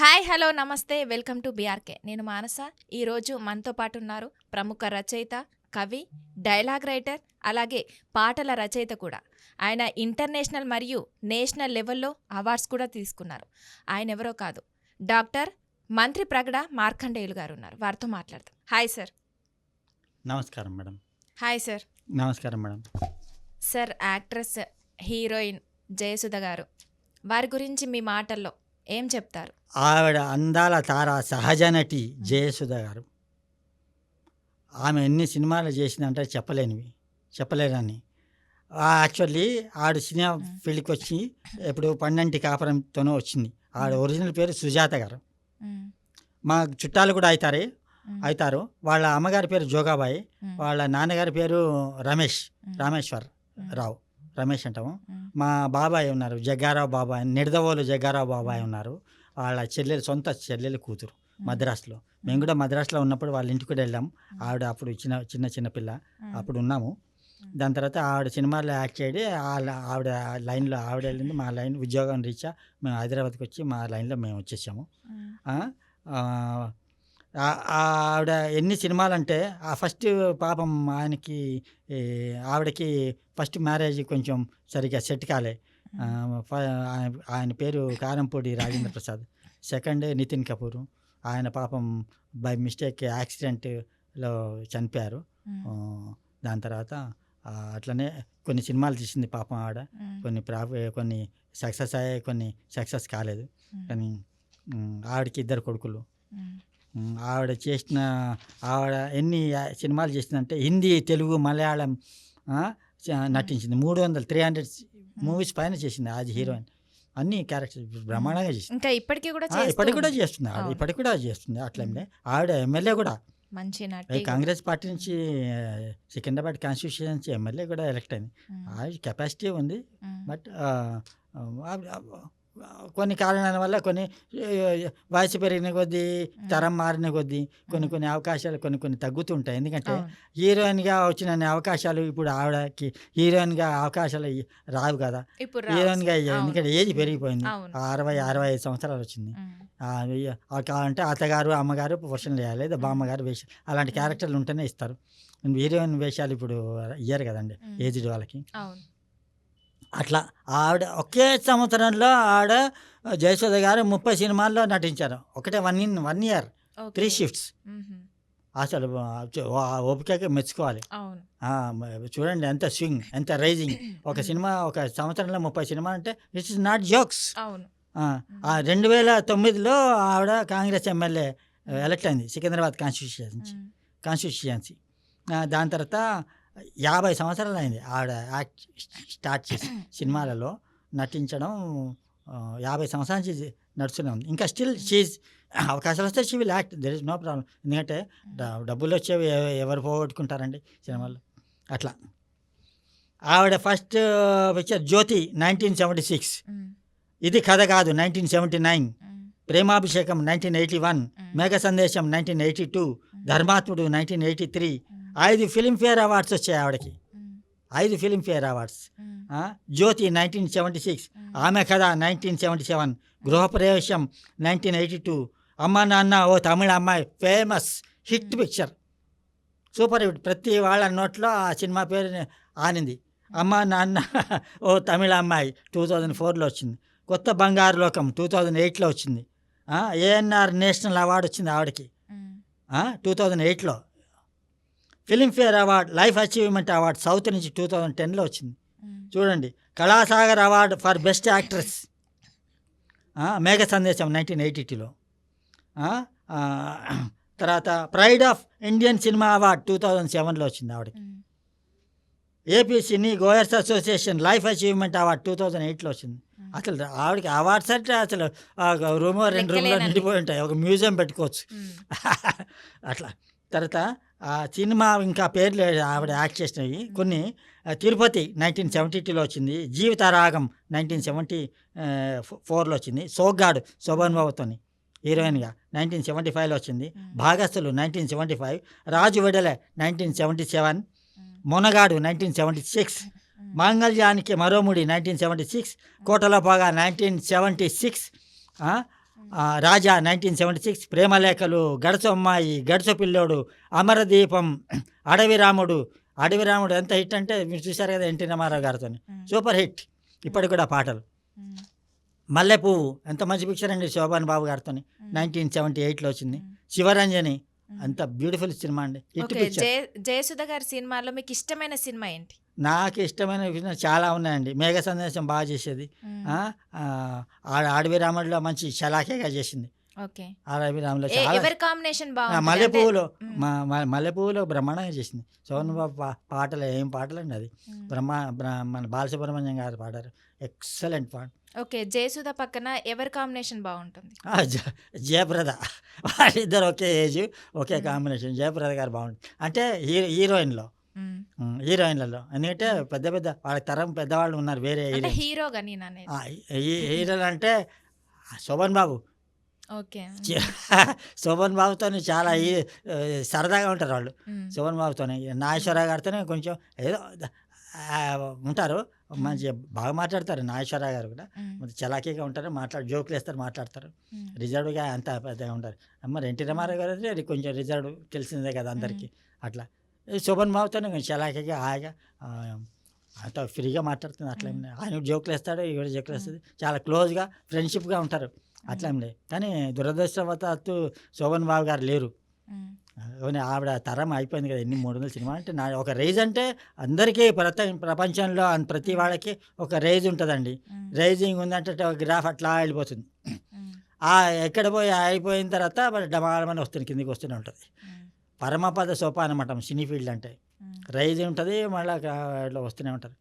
Hi hello నమస్తే. Welcome to BRK. నేను మానస. ఈరోజు మనతో పాటు ఉన్నారు ప్రముఖ రచయిత కవి డైలాగ్ రైటర్ అలాగే పాటల రచయిత కూడా. ఆయన ఇంటర్నేషనల్ మరియు నేషనల్ లెవెల్లో అవార్డ్స్ కూడా తీసుకున్నారు. ఆయన ఎవరో కాదు. డాక్టర్ మంత్రి ప్రగడ మార్కండేయులు గారు ఉన్నారు. వారితో మాట్లాడతాం హాయ్ సార్. నమస్కారం మేడం. Hi sir. నమస్కారం madam. Sir actress heroine Jayasudha గారు. వారి గురించి మీ మాటల్లో ఏం చెప్తారు ఆవిడ అందాల తార సహజ నటి జయసుధ గారు ఆమె ఎన్ని సినిమాలు చేసిందంటే చెప్పలేనివి చెప్పలేనని యాక్చువల్లీ ఆవిడ సినిమా ఫీల్డ్కి వచ్చి ఇప్పుడు పన్నెంటి కాపురంతోనే వచ్చింది ఆవిడ ఒరిజినల్ పేరు సుజాత గారు. మా చుట్టాలు కూడా అవుతారే. అవుతారు వాళ్ళ అమ్మగారి పేరు జోగాబాయి. వాళ్ళ నాన్నగారి పేరు రమేష్. రామేశ్వర్. రావు రమేష్ అంటాము. మా బాబాయ్ ఉన్నారు. జగ్గారావు బాబాయ్ నిడదవోలు జగ్గారావు బాబాయ్ ఉన్నారు. వాళ్ళ చెల్లెలు సొంత చెల్లెలు కూతురు మద్రాసులో. మేము కూడా మద్రాసులో ఉన్నప్పుడు వాళ్ళ ఇంటికి కూడా వెళ్ళాం. ఆవిడ అప్పుడు చిన్న చిన్న చిన్న పిల్ల. అప్పుడు ఉన్నాము. దాని తర్వాత ఆవిడ సినిమాల్లో యాక్ట్ చేయడి ఆవిడ లైన్లో ఆవిడ వెళ్ళింది. మా లైన్ ఉద్యోగం రీత్యా మేము హైదరాబాద్కి వచ్చి మా లైన్లో మేము వచ్చేసాము. ఆవిడ ఎన్ని సినిమాలు అంటే ఆ ఫస్ట్ పాపం ఆయనకి ఆవిడకి ఫస్ట్ మ్యారేజ్ కొంచెం సరిగ్గా సెట్ కాలే. ఆయన- పేరు కారంపూడి రాజేంద్ర ప్రసాద్. సెకండ్ నితిన్ కపూర్. ఆయన పాపం బై మిస్టేక్ యాక్సిడెంట్లో చనిపోయారు. దాని తర్వాత అట్లనే కొన్ని సినిమాలు తీసింది పాపం ఆవిడ. కొన్ని ప్రాఫి కొన్ని సక్సెస్ అయ్యాయి కొన్ని సక్సెస్ కాలేదు. కానీ ఆవిడకి ఇద్దరు కొడుకులు. ఆవిడ చేసిన ఆవిడ ఎన్ని సినిమాలు చేసిందంటే హిందీ తెలుగు మలయాళం నటించింది. మూడు వందల త్రీ హండ్రెడ్ మూవీస్ పైన చేసింది అది హీరోయిన్. అన్ని క్యారెక్టర్స్ బ్రహ్మాండంగా చేసింది. ఇంకా ఇప్పటికీ కూడా ఇప్పటికి కూడా. చేస్తుంది ఆవిడ. ఇప్పటికి కూడా చేస్తుంది అట్లే ఆవిడ ఎమ్మెల్యే కూడా. మంచి కాంగ్రెస్ పార్టీ నుంచి సికింద్రాబాద్ కాన్స్టిట్యూషన్సీ ఎమ్మెల్యే కూడా ఎలక్ట్ అయింది. ఆవిడ కెపాసిటీ ఉంది. బట్ కొన్ని కారణాల వల్ల కొన్ని వయసు పెరిగిన కొద్దీ తరం మారిన కొద్దీ కొన్ని కొన్ని అవకాశాలు కొన్ని కొన్ని తగ్గుతుంటాయి. ఎందుకంటే హీరోయిన్గా వచ్చిన అవకాశాలు ఇప్పుడు ఆవిడకి హీరోయిన్గా అవకాశాలు రావు కదా. హీరోయిన్గా. ఎందుకంటే ఏజ్ పెరిగిపోయింది. అరవై అరవై ఐదు సంవత్సరాలు వచ్చింది. కావాలంటే అత్తగారు అమ్మగారు వర్షం వేయాలి లేదా బామ్మగారు వేషాలు అలాంటి క్యారెక్టర్లు ఉంటేనే ఇస్తారు. హీరోయిన్ వేషాలు ఇప్పుడు ఇయ్యరు కదండి. ఏజ్డ్ వాళ్ళకి. అట్లా. ఆవిడ ఒకే సంవత్సరంలో ఆవిడ జయసుధ గారు ముప్పై సినిమాల్లో నటించారు. ఒకటే one in one year. Three shifts. అసలు ఓపికకి మెచ్చుకోవాలి. చూడండి ఎంత స్వింగ్ ఎంత రైజింగ్. ఒక సినిమా ఒక సంవత్సరంలో ముప్పై సినిమా అంటే ఇట్స్ ఇస్ నాట్ జోక్స్. రెండు వేల తొమ్మిదిలో ఆవిడ కాంగ్రెస్ ఎమ్మెల్యే ఎలక్ట్ అయింది. సికింద్రాబాద్ కాన్స్టిట్యూషన్సీ. కాన్స్టిట్యూషన్సీ దాని తర్వాత యాభై సంవత్సరాలు అయింది ఆవిడ యాక్ట్ స్టార్ట్ చేసి సినిమాలలో నటించడం యాభై సంవత్సరాల నుంచి నడుస్తూనే ఉంది. ఇంకా స్టిల్ షీజ్ అవకాశాలు వస్తే she will act. There is no problem ఎందుకంటే డబ్బులు వచ్చేవి ఎవ- ఎవరు పోగొట్టుకుంటారండి సినిమాల్లో? అట్లా. ఆవిడ first picture Jyothi nineteen seventy six. Idi Katha Kaadu nineteen seventy nine. Premabhishekam nineteen eighty one. Megha Sandesham nineteen eighty two. Dharmathmudu nineteen eighty three. ఐదు ఫిలింఫేర్ అవార్డ్స్ వచ్చాయి ఆవిడకి. ఐదు filmfare awards. Jyothi nineteen seventy six Aame Katha nineteen seventy seven Gruhapravesam nineteen eighty two Amma Nanna O Tamila Ammayi famous hit picture. Super hit ప్రతి వాళ్ళ నోట్లో ఆ cinema పేరు ఆనింది. అమ్మ నాన్న ఓ తమిళ అమ్మాయి టూ థౌజండ్ ఫోర్లో వచ్చింది. కొత్త బంగారు లోకం టూ థౌజండ్ ఎయిట్లో వచ్చింది. ఏఎన్ఆర్ నేషనల్ అవార్డు వచ్చింది ఆవిడకి. టూ థౌజండ్ ఎయిట్లో. Filmfare award life achievement award south నుంచి టూ థౌజండ్ టెన్లో వచ్చింది. చూడండి Kalasagar award for best actress Megha Sandesham nineteen eighty టూలో తర్వాత pride of Indian cinema award two thousand సెవెన్లో వచ్చింది ఆవిడకి. AP cine goers association life achievement award two thousand ఎయిట్లో వచ్చింది. అసలు ఆవిడకి అవార్డ్స్ అంటే అసలు రూమ్ రెండు రూమ్లో. నిండిపోయి ఉంటాయి ఒక మ్యూజియం పెట్టుకోవచ్చు. అట్లా తర్వాత ఆ సినిమా ఇంకా పేర్లు ఆవిడ యాక్ట్ చేసినవి. కొన్ని తిరుపతి నైన్టీన్ సెవెంటీ టూలో వచ్చింది. జీవితారాగం నైన్టీన్ సెవెంటీ ఫోర్లో వచ్చింది. సోగ్గాడు శోభన్ బాబుతోని హీరోయిన్గా నైన్టీన్ సెవెంటీ ఫైవ్లో వచ్చింది. Bhagasthulu nineteen seventy five Raju Vidale nineteen seventy seven. Monagadu nineteen seventy six. Mangalyaniki Maromudi nineteen seventy six Kotalo Paga nineteen seventy six Raja nineteen seventy six Premalekhalu గడచ అమ్మాయి గడచ పిల్లోడు అమరదీపం అడవి రాముడు అడవి రాముడు ఎంత హిట్ అంటే మీరు చూశారు కదా ఎన్టీ రామారావు గారితో. సూపర్ హిట్ ఇప్పటికి కూడా పాటలు మ్మ్. మల్లె పువ్వు ఎంత మంచి పిక్చర్ అండి శోభన్ బాబు గారితో. నైన్టీన్ సెవెంటీ ఎయిట్లో వచ్చింది. శివరంజని. అంత బ్యూటిఫుల్ సినిమా అండి హిట్ పిక్చర్ జయసుధ గారి సినిమాలో మీకు ఇష్టమైన సినిమా ఏంటి నాకు ఇష్టమైన విషయం చాలా ఉన్నాయండి. మేఘ సందేశం బాగా చేసేది. మ్మ్. ఆ, ఆ, ఆ- అడవి రాముడిలో మంచి చలాకేగా చేసింది. అడవి రాములో ఏ- చాలా ఎవరి కాంబినేషన్ ఆ, బాగుంది మల్లె అంటే- పువ్వులో మ్మ్. మా మా- మల్లె పువ్వులో బ్రహ్మాండంగా చేసింది. సోన్ బాబు పాటలు ఏం పాటలు అండి అది. బ్రహ్మ బ్ర- మన బాలసుబ్రహ్మణ్యం గారు పాడారు. ఎక్సలెంట్ పాట. ఓకే జయసుధ పక్కన ఎవరి కాంబినేషన్ బాగుంటుంది? జయప్రద. వాళ్ళిద్దరు ఒకే ఏజ్ ఒకే. కాంబినేషన్. జయప్రద గారు బాగుంటుంది. అంటే హీరో హీరోయిన్లో. హీరోయిన్లలో. ఎందుకంటే పెద్ద పెద్ద వాళ్ళ తరం పెద్దవాళ్ళు ఉన్నారు వేరే హీరోయిన్. హీరోగా హీరోలు అంటే శోభన్ బాబు. ఓకే. శోభన్ బాబుతో చాలా ఈ- సరదాగా ఉంటారు వాళ్ళు. శోభన్ బాబుతో నాగేశ్వరరావు గారితోనే కొంచెం ఏదో ఉంటారు. మంచి బాగా మాట్లాడతారు నాగేశ్వరరావు గారు కూడా. చలాకీగా ఉంటారు మాట్లాడు జోకులు వేస్తారు మాట్లాడతారు. రిజర్వ్గా అంత పెద్దగా ఉంటారు మరి ఎన్టీ రామారావు గారు కొంచెం రిజర్వ్ తెలిసిందే కదా అందరికీ. అట్లా. శోభన్ బాబుతోనే కొంచెం చలాకీగా హాయిగా అంత ఫ్రీగా మాట్లాడుతుంది అట్లా. ఆయన జోకులు వేస్తాడు ఈవిడ జోకులు వేస్తుంది చాలా క్లోజ్గా ఫ్రెండ్షిప్గా ఉంటారు. అట్లా లేదు. కానీ దురదృష్టవశాత్తు శోభన్ బాబు గారు లేరు. ఆవిడ తరం అయిపోయింది కదా ఎన్ని మూడు వందల సినిమా అంటే నా ఒక రేజ్ అంటే అందరికీ ప్రత ప్రపంచంలో ప్రతి వాళ్ళకి ఒక రేజ్ ఉంటుందండి. రైజింగ్ ఉందంటే ఒక గ్రాఫ్ అట్లా వెళ్ళిపోతుంది ఎక్కడ పోయి అయిపోయిన తర్వాత మరి డమాడమని వస్తుంది కిందికి వస్తూనే ఉంటుంది. పరమపద సోపానం అంటాం సినీ ఫీల్డ్ అంటే. రైజింగ్ ఉంటుంది మళ్ళీ ఇట్లా వస్తూనే ఉంటారు.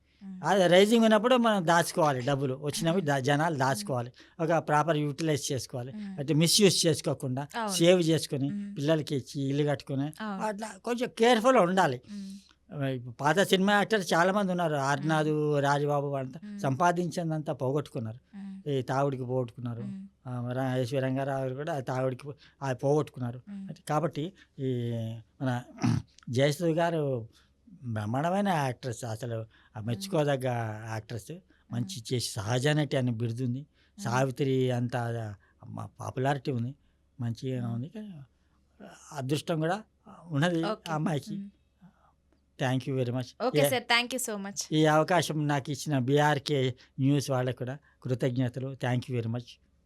అది రైజింగ్ ఉన్నప్పుడు మనం దాచుకోవాలి డబ్బులు వచ్చినవి దా- జనాలు దాచుకోవాలి ఒక ప్రాపర్ యూటిలైజ్ చేసుకోవాలి. అంటే మిస్యూజ్ చేసుకోకుండా. సేవ్ చేసుకుని. పిల్లలకి ఇచ్చి ఇల్లు కట్టుకుని. అట్లా కొంచెం కేర్ఫుల్ ఉండాలి పాత సినిమా యాక్టర్స్ చాలా మంది ఉన్నారు ఆర్నాథ్ రాజబాబు అంతా. సంపాదించిందంతా పోగొట్టుకున్నారు. ఈ తాగుడికి పోగొట్టుకున్నారు. ఎస్వి రంగారావు గారు కూడా తాగుడికి పోగొట్టుకున్నారు. కాబట్టి ఈ మన జయశ్రీ గారు బ్రహ్మాండమైన యాక్ట్రెస్. అసలు మెచ్చుకోదగ్గ యాక్ట్రెస్. మంచి చేసి సహజ నటి అని బిరుదుంది సావిత్రి అంత పాపులారిటీ ఉంది. మంచిగా ఉంది. కానీ అదృష్టం కూడా ఉన్నది ఆ. అమ్మాయికి. మ్మ్. Thank you very much okay sir thank you so much ఈ అవకాశం నాకు ఇచ్చిన బీఆర్కే న్యూస్ వాళ్ళకు కూడా కృతజ్ఞతలు. Thank you very much